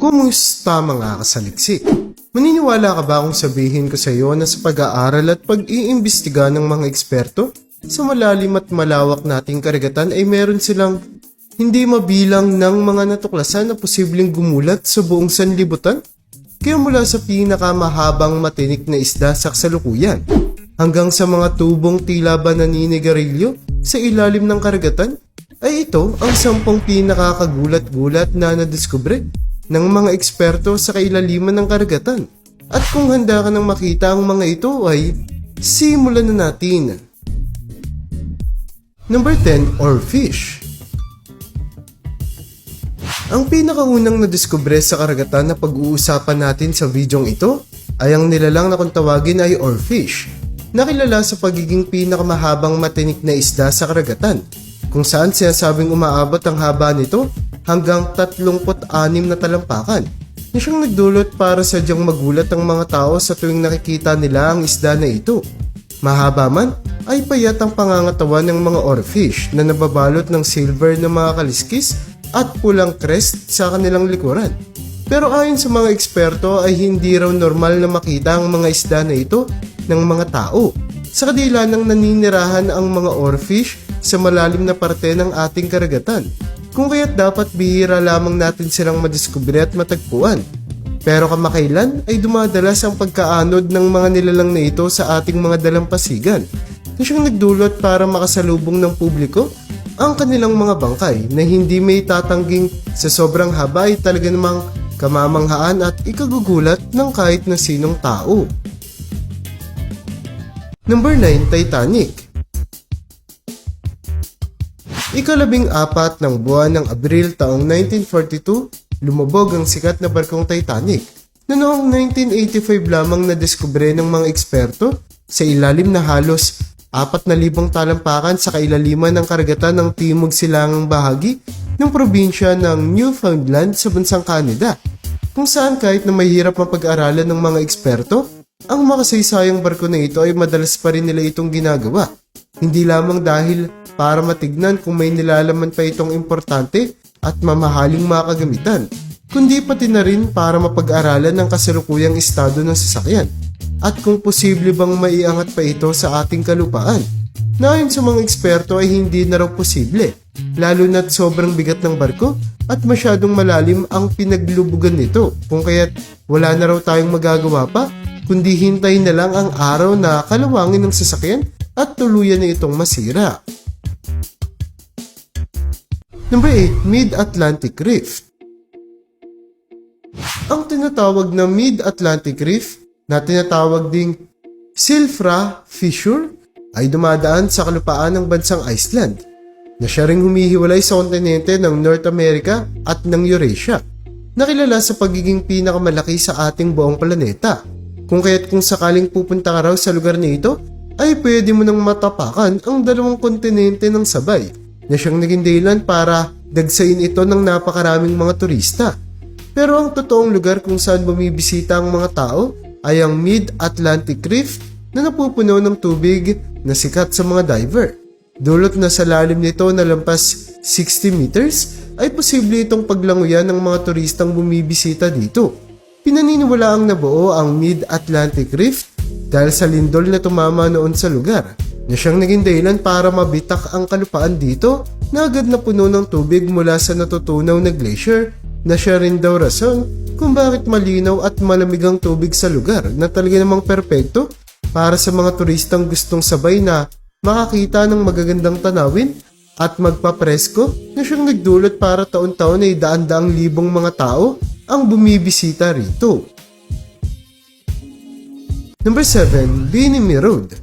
Kumusta mga kasaliksik? Maniniwala ka ba kung sabihin ko sa iyo na sa pag-aaral at pag-iimbestiga ng mga eksperto sa malalim at malawak nating karagatan ay meron silang hindi mabilang ng mga natuklasan na posibleng gumulat sa buong sanlibutan? Kaya mula sa pinakamahabang matinik na isda sa kasalukuyan hanggang sa mga tubong tila ba naninigarilyo sa ilalim ng karagatan ay ito ang sampung pinakakagulat-gulat na nadiskubre ng mga eksperto sa kailaliman ng karagatan. At kung handa ka nang makita ang mga ito ay simulan na natin. Number 10, Oarfish. Ang pinakaunang nadiskubre sa karagatan na pag-uusapan natin sa videong ito ay ang nilalang na kung tawagin ay Oarfish, nakilala sa pagiging pinakamahabang matinik na isda sa karagatan, kung saan sinasabing umaabot ang haba nito hanggang 36 na talampakan na siyang nagdulot para sadyang magulat ang mga tao sa tuwing nakikita nila ang isda na ito. Mahaba man, ay payat ang pangangatawan ng mga oarfish na nababalot ng silver na mga kaliskis at pulang crest sa kanilang likuran. Pero ayon sa mga eksperto ay hindi raw normal na makita ang mga isda na ito ng mga tao. Sa kadila ng naninirahan ang mga oarfish sa malalim na parte ng ating karagatan. Kung kaya't dapat bihira lamang natin silang madiskubre at matagpuan. Pero kamakailan ay dumadalas ang pagkaanod ng mga nilalang na ito sa ating mga dalampasigan na siyang nagdulot para makasalubong ng publiko ang kanilang mga bangkay na hindi may tatangging sa sobrang haba ay talaga namang kamamanghaan at ikagugulat ng kahit na sinong tao. Number 9, Titanic. Ikalabing apat ng buwan ng Abril taong 1942, lumubog ang sikat na barkong Titanic na noong 1985 lamang nadiskubre ng mga eksperto sa ilalim na halos 4,000 talampakan sa kailaliman ng karagatan ng timog silangang bahagi ng probinsya ng Newfoundland sa bansang Canada, kung saan kahit na mahirap mapag-aralan ng mga eksperto, ang makasaysayang barko na ito ay madalas pa rin nila itong ginagawa. Hindi lamang dahil para matignan kung may nilalaman pa itong importante at mamahaling mga kagamitan, kundi pati na rin para mapag-aralan ng kasalukuyang estado ng sasakyan at kung posible bang maiangat pa ito sa ating kalupaan. Na ayon sa mga eksperto ay hindi na raw posible, lalo na't sobrang bigat ng barko at masyadong malalim ang pinaglubugan nito kung kaya't wala na raw tayong magagawa pa kundi hintay na lang ang araw na kalawangin ng sasakyan at tuluyan na itong masira. Number 8, Mid-Atlantic Rift. Ang tinatawag na Mid-Atlantic Rift na tinatawag ding Silfra Fissure ay dumadaan sa kalupaan ng bansang Iceland na siya ring humihiwalay sa kontinente ng North America at ng Eurasia nakilala sa pagiging pinakamalaki sa ating buong planeta. Kung kaya't kung sakaling pupunta ka raw sa lugar na ito, ay pwede mo nang matapakan ang dalawang kontinente ng sabay na siyang naging dahilan para dagsain ito ng napakaraming mga turista. Pero ang totoong lugar kung saan bumibisita ang mga tao ay ang Mid-Atlantic Rift na napupuno ng tubig na sikat sa mga diver. Dulot na sa lalim nito na lampas 60 meters ay posible itong paglanguyan ng mga turistang bumibisita dito. Pinaniniwala ang nabuo ang Mid-Atlantic Rift dahil sa lindol na tumama noon sa lugar na siyang naging dahilan para mabitak ang kalupaan dito na agad na puno ng tubig mula sa natutunaw na glacier na siya rin daw rason kung bakit malinaw at malamig ang tubig sa lugar na talaga namang perpekto para sa mga turistang gustong sabay na makakita ng magagandang tanawin at magpapresko na siyang nagdulot para taon-taon ay daan-daang libong mga tao ang bumibisita rito. Number 7, Binimi Road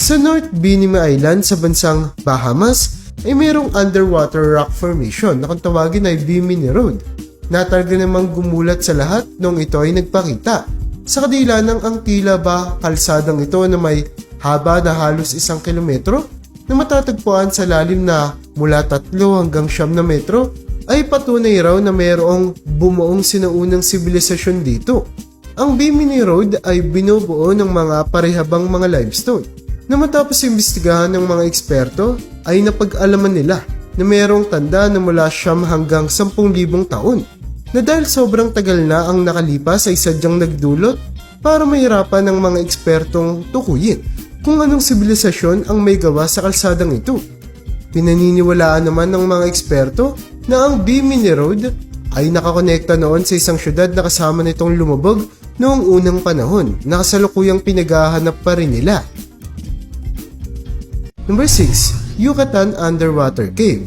Sa North Binimi Island sa bansang Bahamas ay mayroong underwater rock formation na kung tawagin ay Bimini Road na talaga namang gumulat sa lahat nung ito ay nagpakita. Sa kadila ng ang tila ba kalsadang ito na may haba na halos isang kilometro na matatagpuan sa lalim na mula tatlo hanggang siyam na metro ay patunay raw na mayroong bumuong sinaunang sibilisasyon dito. Ang Bimini Road ay binubuo ng mga parehabang mga limestone na matapos imbestigahan ng mga eksperto ay napag-alaman nila na mayroong tanda na mula siyam hanggang 10,000 taon na dahil sobrang tagal na ang nakalipas ay sadyang nagdulot para mahirapan ng mga ekspertong tukuyin kung anong sibilisasyon ang may gawa sa kalsadang ito. Pinaniniwalaan naman ng mga eksperto na ang Bimini Road ay nakakonekta noon sa isang syudad na kasama nitong lumubog noong unang panahon na kasalukuyang pinaghahanap pa rin nila. Number 6. Yucatan Underwater Cave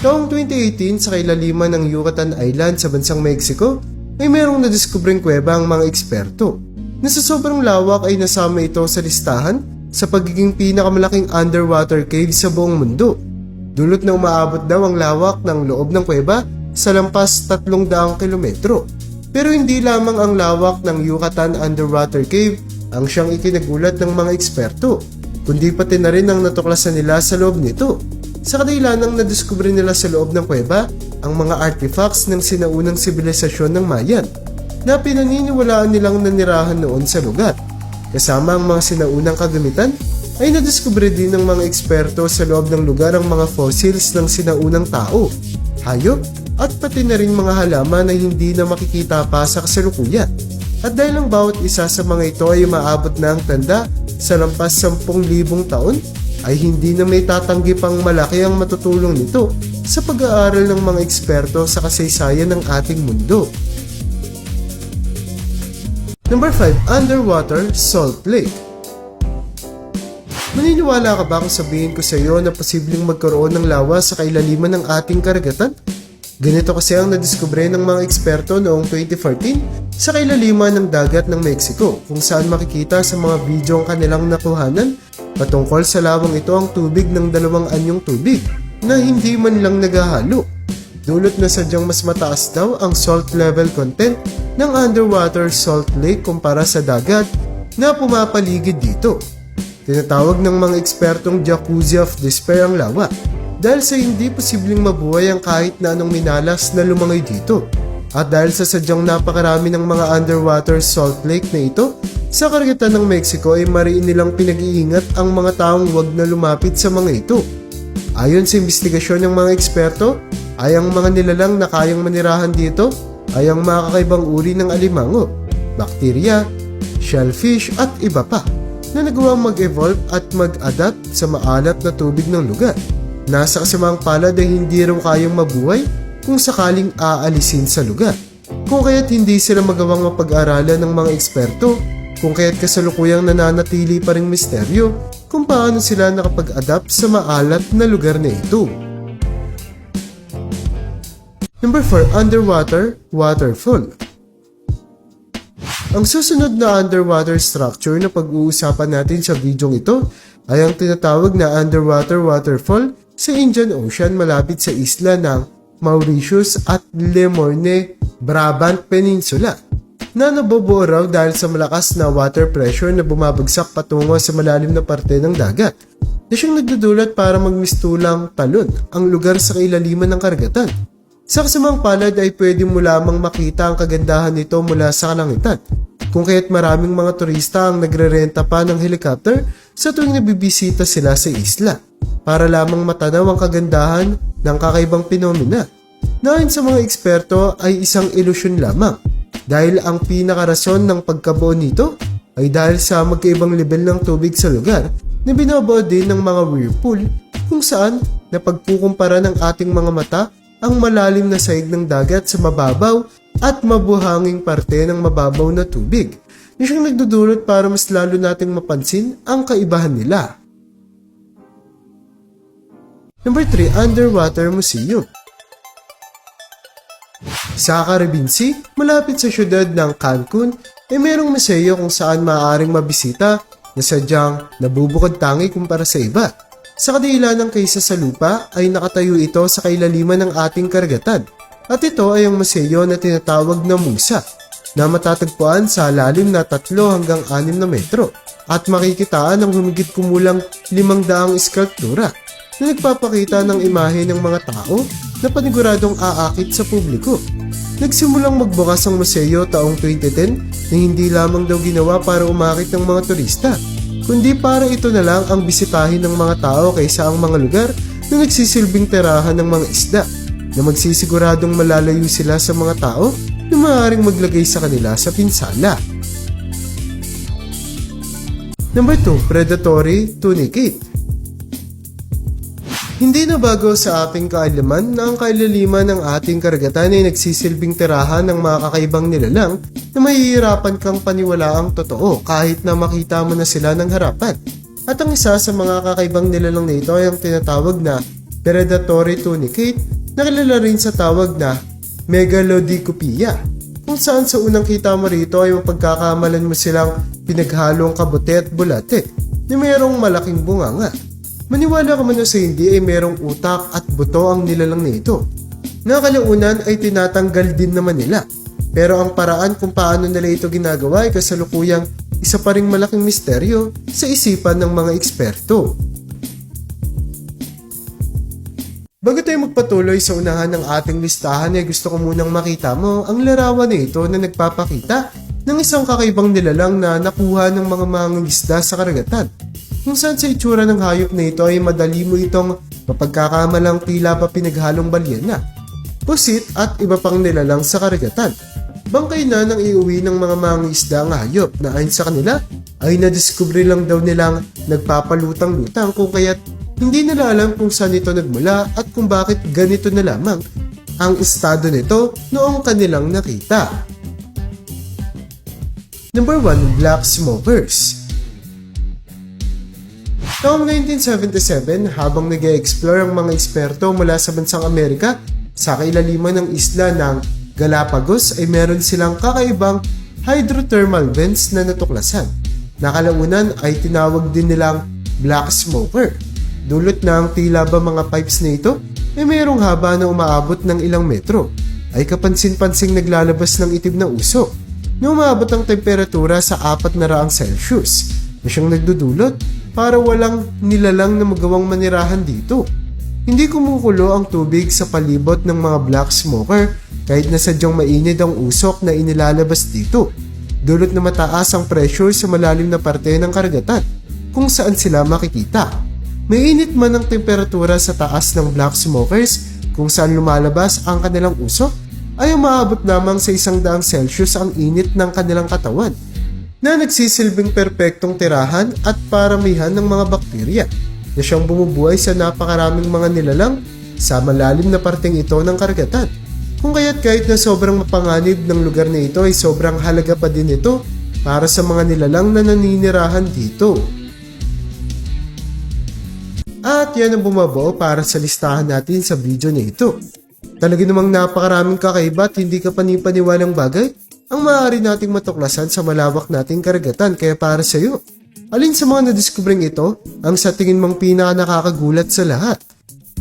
Taong 2018 sa kailaliman ng Yucatan Island sa bansang Mexico ay merong nadiskubreng kuweba ang mga eksperto na sa sobrang lawak ay nasama ito sa listahan sa pagiging pinakamalaking underwater cave sa buong mundo. Dulot na umaabot daw ang lawak ng loob ng kuweba sa lampas 300 kilometro. Pero hindi lamang ang lawak ng Yucatan Underwater Cave ang siyang ikinagulat ng mga eksperto, kundi pati na rin ang natuklasan nila sa loob nito. Sa kadahilanang nadiskubre nila sa loob ng kuweba ang mga artifacts ng sinaunang sibilisasyon ng Mayan na pinaniniwalaan nilang nanirahan noon sa lugar. Kasama ang mga sinaunang kagamitan ay nadiskubre din ng mga eksperto sa loob ng lugar ang mga fossils ng sinaunang tao, hayop at pati na rin mga halaman na hindi na makikita pa sa kasalukuyan. At dahil ang bawat isa sa mga ito ay maabot na ang tanda sa lampas 10,000 taon, ay hindi na may tatanggi pang malaki ang matutulong nito sa pag-aaral ng mga eksperto sa kasaysayan ng ating mundo. Number 5. Underwater Salt Lake Maniniwala ka ba kung sabihin ko sa iyo na posibleng magkaroon ng lawa sa kailaliman ng ating karagatan? Ganito kasi ang nadiskubre ng mga eksperto noong 2014 sa kailaliman ng dagat ng Mexico kung saan makikita sa mga video ang kanilang nakuhanan patungkol sa lawang ito ang tubig ng dalawang anyong tubig na hindi man lang naghahalo. Dulot na sadyang mas mataas daw ang salt level content ng underwater salt lake kumpara sa dagat na pumapaligid dito. Tinatawag ng mga ekspertong jacuzzi of despair ang lawa dahil sa hindi posibleng mabuhay ang kahit na anong minalas na lumangoy dito. At dahil sa sadyang napakarami ng mga underwater salt lake na ito, sa karagatan ng Mexico ay mariin nilang pinag-iingat ang mga taong wag na lumapit sa mga ito. Ayon sa investigasyon ng mga eksperto, ay ang mga nilalang na kayang manirahan dito ay ang mga kakaibang uri ng alimango, bakterya, shellfish at iba pa na nagawang mag-evolve at mag-adapt sa maalat na tubig ng lugar. Nasa kasamang palad ay hindi raw kayang mabuhay kung sakaling aalisin sa lugar. Kung kaya't hindi sila magawang mapag-aralan ng mga eksperto, kung kaya't kasalukuyang nananatili pa ring misteryo kung paano sila nakapag-adapt sa maalat na lugar na ito. Number 4. Underwater Waterfall Ang susunod na underwater structure na pag-uusapan natin sa videong ito ay ang tinatawag na underwater waterfall sa Indian Ocean malapit sa isla ng Mauritius at Le Morne, Brabant Peninsula na nabubuo raw dahil sa malakas na water pressure na bumabagsak patungo sa malalim na parte ng dagat na siyang nagdudulot para magmistulang talon ang lugar sa kailaliman ng karagatan. Sa kasamang palad ay pwede mo lamang makita ang kagandahan nito mula sa kalangitan. Kung kaya't maraming mga turista ang nagrerenta pa ng helicopter sa tuwing nabibisita sila sa isla para lamang matanaw ang kagandahan ng kakaibang pinomena. Nahin sa mga eksperto ay isang ilusyon lamang dahil ang pinakarasyon ng pagkabuo nito ay dahil sa magkaibang level ng tubig sa lugar na binabuo din ng mga whirlpool kung saan napagkukumpara ng ating mga mata ang malalim na saig ng dagat sa mababaw at mabuhanging parte ng mababaw na tubig na siyang nagdudulot para mas lalo nating mapansin ang kaibahan nila. Number 3. Underwater Museum Sa Caribbean Sea, malapit sa syudad ng Cancun, ay mayroong museo kung saan maaaring mabisita na sadyang nabubukod tangi kumpara sa iba. Sa kadila ng kaysa sa lupa ay nakatayo ito sa kailaliman ng ating karagatan. At ito ay ang museo na tinatawag na Musa na matatagpuan sa lalim na 3 hanggang 6 na metro at makikitaan ang humigit kumulang 500 skulptura na nagpapakita ng imahe ng mga tao na paniguradong aakit sa publiko. Nagsimulang magbukas ang museo taong 2010 na hindi lamang daw ginawa para umakit ng mga turista, kundi para ito na lang ang bisitahin ng mga tao kaysa ang mga lugar na nagsisilbing tirahan ng mga isda na magsisiguradong malalayo sila sa mga tao na maaaring maglagay sa kanila sa pinsala. Number 2, predatory tunicate. Hindi na bago sa ating kaalaman na ang kailaliman ng ating karagatan ay nagsisilbing tirahan ng mga kakaibang nilalang na mahihirapan kang paniwalaang totoo kahit na makita mo na sila ng harapan. At ang isa sa mga kakaibang nilalang na ito ay ang tinatawag na predatory tunicate na kilala rin sa tawag na megalodicopeia kung saan sa unang kita mo rito ay mapagkakamalan mo silang pinaghalong kabuti at bulate na mayroong malaking bunganga. Maniwala ka man o sa hindi ay merong utak at buto ang nilalang na ito. Nakalaunan ay tinatanggal din naman nila. Pero ang paraan kung paano nila ito ginagawa ay kasalukuyang isa pa ring malaking misteryo sa isipan ng mga eksperto. Bago tayo magpatuloy sa unahan ng ating listahan ay gusto ko munang makita mo ang larawan na ito na nagpapakita ng isang kakaibang nilalang na nakuha ng mga mangingisda sa karagatan. Kung saan sa itsura ng hayop na ito ay madali mo itong mapagkakamalang tila pa pinaghalong balyena, pusit at iba pang nilalang sa karagatan. Bangkay na nang iuwi ng mga mangingisda ang hayop na ayon sa kanila ay nadiskubre lang daw nilang nagpapalutang-lutang kung kaya't hindi nila alam kung saan ito nagmula at kung bakit ganito na lamang ang estado nito noong kanilang nakita. Number 1, Black Smokers. Noong 1977, habang nag explore ang mga eksperto mula sa bansang Amerika sa kailaliman ng isla ng Galapagos ay meron silang kakaibang hydrothermal vents na natuklasan. Nakalaunan ay tinawag din nilang black smoker. Dulot ng tila ba mga pipes na ito ay mayroong haba na umaabot ng ilang metro ay kapansin-pansing naglalabas ng itim na usok na umaabot ang temperatura sa 400 Celsius na siyang nagdudulot para walang nilalang na magawang manirahan dito. Hindi kumukulo ang tubig sa palibot ng mga black smoker kahit na sadyang mainit ang usok na inilalabas dito. Dulot na mataas ang pressure sa malalim na parte ng karagatan kung saan sila makikita. Mainit man ang temperatura sa taas ng black smokers kung saan lumalabas ang kanilang usok ay umaabot lamang sa isang daang Celsius ang init ng kanilang katawan na nagsisilbing perpektong tirahan at paramihan ng mga bakterya na siyang bumubuhay sa napakaraming mga nilalang sa malalim na parteng ito ng karagatan. Kung kaya't kahit na sobrang mapanganib ng lugar na ito ay sobrang halaga pa din ito para sa mga nilalang na naninirahan dito. At yan ang bumabuo para sa listahan natin sa video na ito. Talaga namang napakaraming kakaiba at hindi ka panipaniwalang bagay ang maaari nating matuklasan sa malawak nating karagatan kaya para sa iyo. Alin sa mga nadiskubring ito ang sa tingin mong pinaka nakakagulat sa lahat?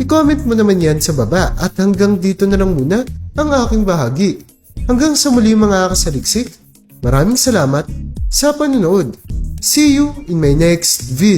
I-comment mo naman yan sa baba at hanggang dito na lang muna ang aking bahagi. Hanggang sa muli mga kasaliksik, maraming salamat sa panonood. See you in my next video.